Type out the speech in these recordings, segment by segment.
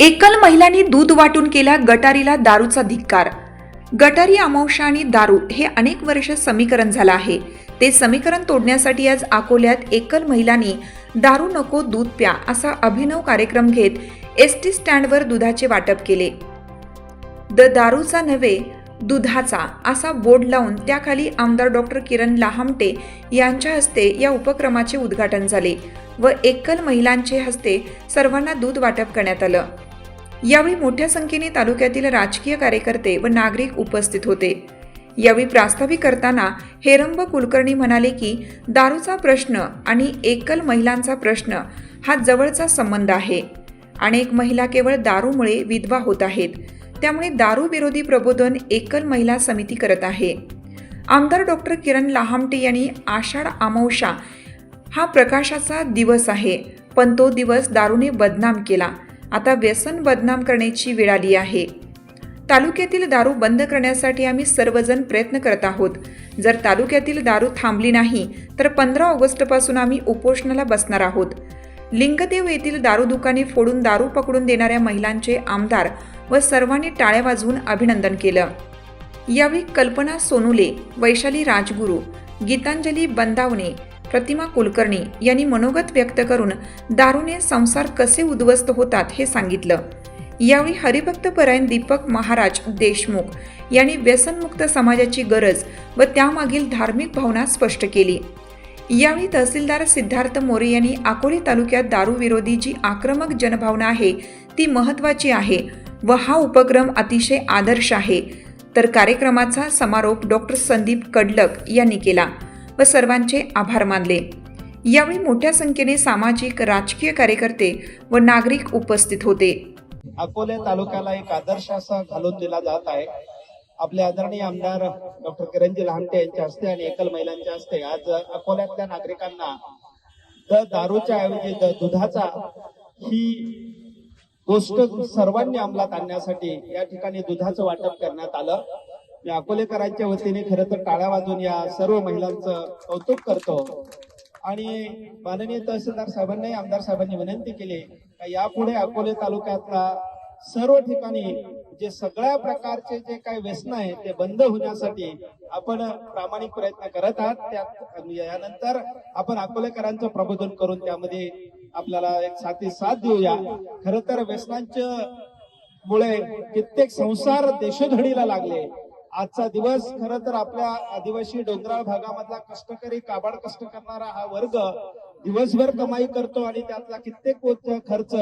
एकल महिलांनी दूध वाटून केला गटारीला दारूचा धिक्कार. गटारी अमावशा आणि दारू हे अनेक वर्ष समीकरण झालं आहे. ते समीकरण तोडण्यासाठी आज अकोल्यात एकल महिलांनी दारू नको दूध प्या असा अभिनव कार्यक्रम घेत एस टी स्टँडवर दुधाचे वाटप केले. द दारूचा नव्हे दुधाचा असा बोर्ड लावून त्याखाली आमदार डॉक्टर किरण लाहामटे यांच्या हस्ते या उपक्रमाचे उद्घाटन झाले व एकल महिलांचे हस्ते सर्वांना दूध वाटप करण्यात आलं. यावेळी मोठ्या संख्येने तालुक्यातील राजकीय कार्यकर्ते व नागरिक उपस्थित होते. यावेळी प्रास्ताविक करताना हेरंब कुलकर्णी म्हणाले की दारूचा प्रश्न आणि एकल महिलांचा प्रश्न हा जवळचा संबंध आहे. अनेक महिला केवळ दारूमुळे विधवा होत आहेत. त्यामुळे दारूविरोधी प्रबोधन एकल महिला समिती करत आहे. आमदार डॉक्टर किरण लाहामटे यांनी आषाढ अमावशा हा प्रकाशाचा दिवस आहे पण तो दिवस दारूने बदनाम केला. आता व्यसन बदनाम करण्याची वेळ आली आहे. तालुक्यातील दारू बंद करण्यासाठी आम्ही सर्वजण प्रयत्न करत आहोत. जर तालुक्यातील दारू थांबली नाही तर पंधरा ऑगस्टपासून आम्ही उपोषणाला बसणार आहोत. लिंगदेव येथील दारू दुकाने फोडून दारू पकडून देणाऱ्या महिलांचे आमदार व सर्वांनी टाळ्या वाजवून अभिनंदन केलं. यावेळी कल्पना सोनुले वैशाली राजगुरू गीतांजली बंदावणे प्रतिमा कुलकर्णी यांनी मनोगत व्यक्त करून दारूने संसार कसे उद्ध्वस्त होतात हे सांगितलं. यावेळी हरिभक्त परायण दीपक महाराज देशमुख यांनी व्यसनमुक्त समाजाची गरज व त्यामागील धार्मिक भावना स्पष्ट केली. यावेळी तहसीलदार सिद्धार्थ मोरे यांनी अकोले तालुक्यात दारूविरोधी जी आक्रमक जनभावना आहे ती महत्त्वाची आहे व हा उपक्रम अतिशय आदर्श आहे. तर कार्यक्रमाचा समारोप डॉक्टर संदीप कडलक यांनी केला. व सर्वांचे आभार मानले. यावेळी मोठ्या संख्येने सामाजिक राजकीय कार्यकर्ते व नागरिक उपस्थित होते. अकोले तालुक्याला एक आदर्श असा घालून दिला जात आहे. आपले आदरणीय आमदार डॉक्टर किरणजी लहानटे यांच्या हस्ते आणि एकल महिलांच्या हस्ते आज अकोल्यातल्या नागरिकांना द दारूच्या ऐवजी द दुधाचा ही गोष्ट सर्वांनी अंमलात आणण्यासाठी या ठिकाणी दुधाचं वाटप करण्यात आलं. मी अकोलेकरांच्या वतीने खरं तर टाळ्या वाजून या सर्व महिलांचं कौतुक करतो. आणि माननीय तहसीलदार साहेबांनाही आमदार साहेबांनी विनंती केली का यापुढे अकोले तालुक्यातला सर्व ठिकाणी जे सगळ्या प्रकारचे जे काही व्यसन आहे ते बंद होण्यासाठी आपण प्रामाणिक प्रयत्न करत आहात. त्यात यानंतर आपण अकोलेकरांचं प्रबोधन करून त्यामध्ये आपल्याला एक साथी साथ देऊया. खर तर व्यसनांच्या मुळे कित्येक संसार देशोधडीला लागले. आजचा दिवस खर तर आपल्या आदिवासी डोंगराळ भागामधला कष्टकरी काबाड कष्ट करणारा हा वर्ग दिवसभर कमाई करतो आणि त्यातला कित्येक खर्च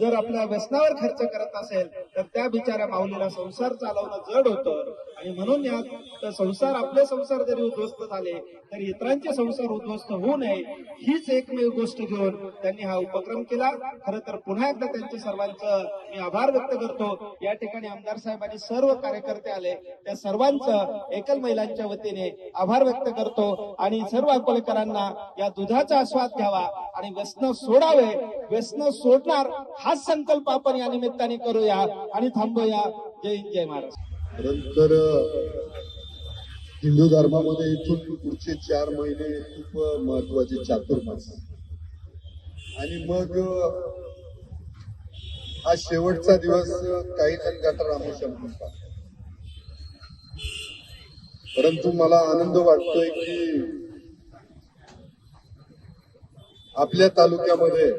जर आपल्या व्यसनावर खर्च करत असेल तर त्या बिचाऱ्या माऊलीला संसार चालवणं जड होतं. आणि म्हणून या तर संसार आपले संसार जरी उद्ध्वस्त झाले तर इतरांचे संसार उद्ध्वस्त होऊ नये हीच एकमेव गोष्ट घेऊन त्यांनी हा उपक्रम केला. खर तर पुन्हा एकदा त्यांच्या सर्वांचं मी आभार व्यक्त करतो. या ठिकाणी आमदार साहेबांनी सर्व कार्यकर्ते आले. त्या सर्वांचं एकल महिलांच्या वतीने आभार व्यक्त करतो. आणि सर्व अकोलेकरांना या दुधाचा आस्वाद घ्यावा आणि व्यसन सोडावे. व्यसन सोडणार हाच संकल्प आपण या निमित्ताने करूया. आणि थांबूया. जय हिंद जय महाराष्ट्र. नंतर हिंदू धर्मामध्ये इथून पुढचे चार महिने खूप महत्त्वाचे चातुर्मास आणि मग हा शेवटचा दिवस काही जण गटर रामेश्वर म्हणतात परंतु मला आनंद वाटतोय की आपल्या तालुक्यामध्ये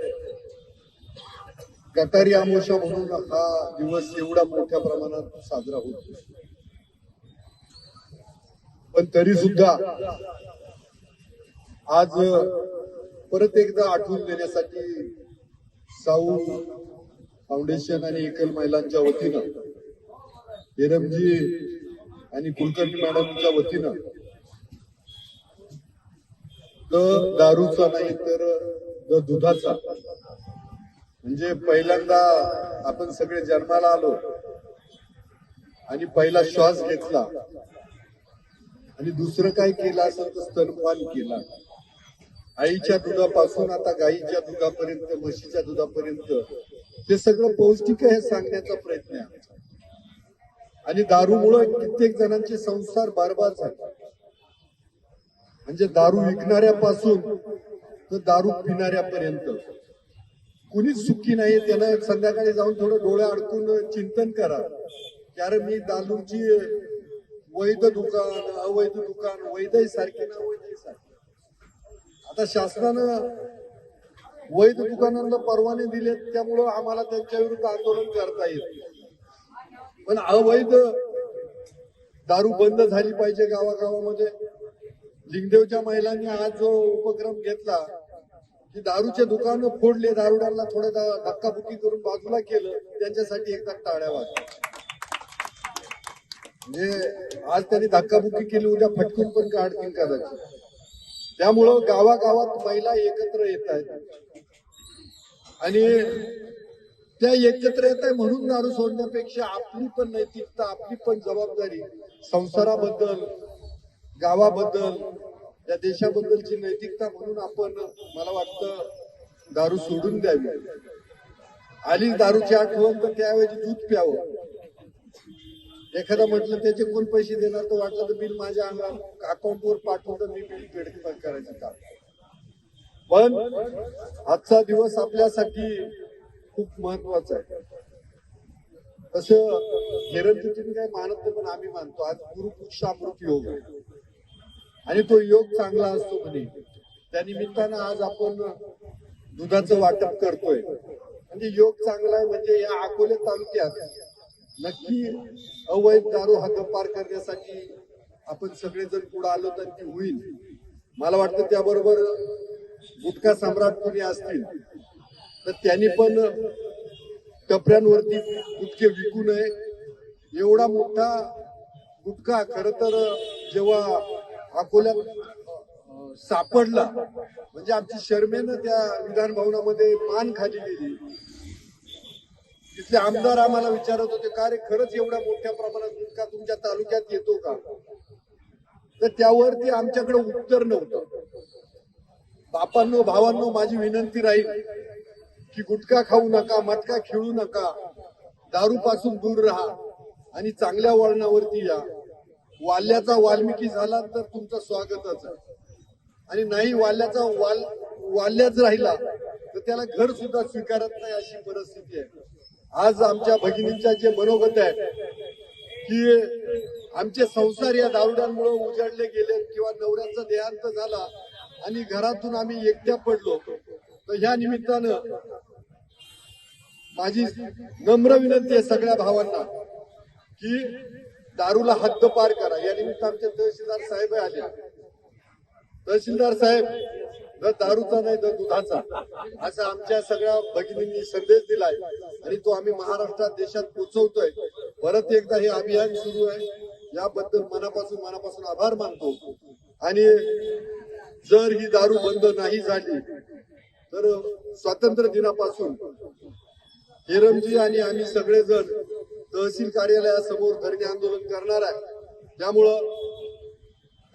गटारी आमोशा म्हणून हा दिवस एवढा मोठ्या प्रमाणात साजरा होतो पण तरी सुद्धा आज परत एकदा आठवून देण्यासाठी साऊ फाउंडेशन आणि एकल महिलांच्या वतीनं हिरमजी आणि कुलकर्णी मॅडमच्या वतीनं द दारूचा नाही तर द दुधाचा म्हणजे पहिल्यांदा आपण सगळे जन्माला आलो आणि पहिला श्वास घेतला आणि दुसरं काय केलं असेल तर स्तनपान केला. आईच्या दुधापासून आता गाईच्या दुधापर्यंत म्हशीच्या दुधापर्यंत ते सगळं पौष्टिक हे सांगण्याचा प्रयत्न आहे आणि दारूमुळे कित्येक जणांचे संसार बारबार झाले. म्हणजे दारू विकणाऱ्यापासून तर दारू पिणाऱ्यापर्यंत. कुणीच सुखी नाही त्यानं संध्याकाळी जाऊन थोडं डोळे अडकून चिंतन करा. की अरे मी दारूची वैध दुकान अवैध दुकान वैधही सारखे ना अवैधही सारखे. आता शासनानं वैध दुकानांना परवाने दिले त्यामुळं आम्हाला त्यांच्या विरुद्ध आंदोलन करता येत पण अवैध दारू बंद झाली पाहिजे गावागावामध्ये. लिंगदेवच्या महिलांनी आज जो उपक्रम घेतला की दारूचे दुकान फोडले दारुड्यांना थोडं धक्काबुक्की करून बाजूला केलं त्यांच्यासाठी एकदा टाळ्या वाजल्या म्हणजे आज त्यांनी धक्काबुक्की केली उद्या फटकून पण काढतील कदाचित. त्यामुळं गावागावात महिला एकत्र येत आहेत. आणि त्या एकत्र येत आहे म्हणून दारू सोडण्यापेक्षा आपली पण नैतिकता आपली पण जबाबदारी संसाराबद्दल गावाबद्दल या देशाबद्दलची नैतिकता म्हणून आपण मला वाटतं दारू सोडून द्यावी. आली दारूची आठवण तर त्याऐवजी दूध प्यावं. एखादा म्हटलं त्याचे कोण पैसे देणार? तर वाटलं तर बिल माझ्या अकाउंटवर पाठवलं मी बिल पेड करायचं काम. पण आजचा दिवस आपल्यासाठी खूप महत्त्वाचा आहे. तसं हिरण काय मानत नाही पण आम्ही मानतो. आज गुरु अमृत योग आहे. आणि तो योग चांगला असतो म्हणे. त्या निमित्तानं आज आपण दुधाचं वाटप करतोय. म्हणजे योग चांगला आहे म्हणजे या अकोले तालुक्यात नक्की अवैध दारू हद्दपार करण्यासाठी आपण सगळेजण पुढे आलो तर ती होईल. मला वाटतं त्याबरोबर गुटखा सम्राट कोणी असतील तर त्यांनी पण टपऱ्यांवरती गुटखे विकू नये. एवढा मोठा गुटखा खर तर जेव्हा अकोल्या सापडला. म्हणजे आमची शर्मेनं त्या विधान भवनामध्ये मान खाली गेली. तिथले आमदार आम्हाला विचारत होते का रे खरंच एवढ्या मोठ्या प्रमाणात गुटखा तुमच्या तालुक्यात येतो का? तर त्यावरती आमच्याकडे उत्तर नव्हतं. बापांनो भावांनो माझी विनंती राहील की गुटखा खाऊ नका मटका खेळू नका. दारू पासून दूर राहा आणि चांगल्या वळणावरती या. वाल्याचा वाल्मिकी झाला तर तुमचं स्वागतच आहे. आणि नाही वाल्याचा वाल वाल्याच राहिला तर त्याला घर सुद्धा स्वीकारत नाही अशी परिस्थिती आहे. आज आमच्या भगिनींच्या जे मनोगत आहे की आमचे संसार या दारुड्यांमुळे उजाडले गेले किंवा नवऱ्याचा देहांत झाला आणि घरातून आम्ही एकट्या पडलो तर ह्या निमित्तानं माझी नम्र विनंती आहे सगळ्या भावांना की दारूला हद्द पार करा. या निमित्त आमचे तहसीलदार साहेब आले. तहसीलदार साहेब न दारूचा नाही तर दुधाचा. असा आमच्या सगळ्या भगिनींनी संदेश दिलाय आणि तो आम्ही महाराष्ट्रात देशात पोहोचवतोय परत एकदा हे अभियान सुरू आहे. याबद्दल मनापासून मनापासून आभार मानतो. आणि जर ही दारू बंद नाही झाली तर स्वातंत्र्य दिनापासून हिरमजी आणि आम्ही सगळेजण तहसील कार्यालयासमोर धरणे आंदोलन करणार आहे. त्यामुळं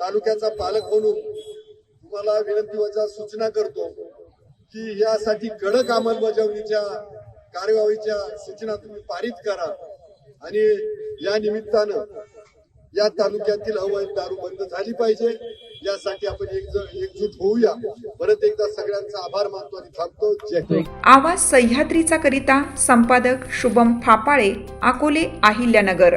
तालुक्याचा पालक म्हणून तुम्हाला विनंती वजा सूचना करतो की यासाठी कडक अंमलबजावणीच्या कार्यवाहीच्या सूचना तुम्ही पारित करा. आणि या निमित्तानं या तालुक्यातील अवैध दारू बंद झाली पाहिजे. यासाठी आपण एक एकजूट होऊया. परत एकदा सगळ्यांचा आभार मानतो आणि थांबतो. आवाज सह्याद्रीचा करिता संपादक शुभम फापाळे अकोले अहिल्यानगर.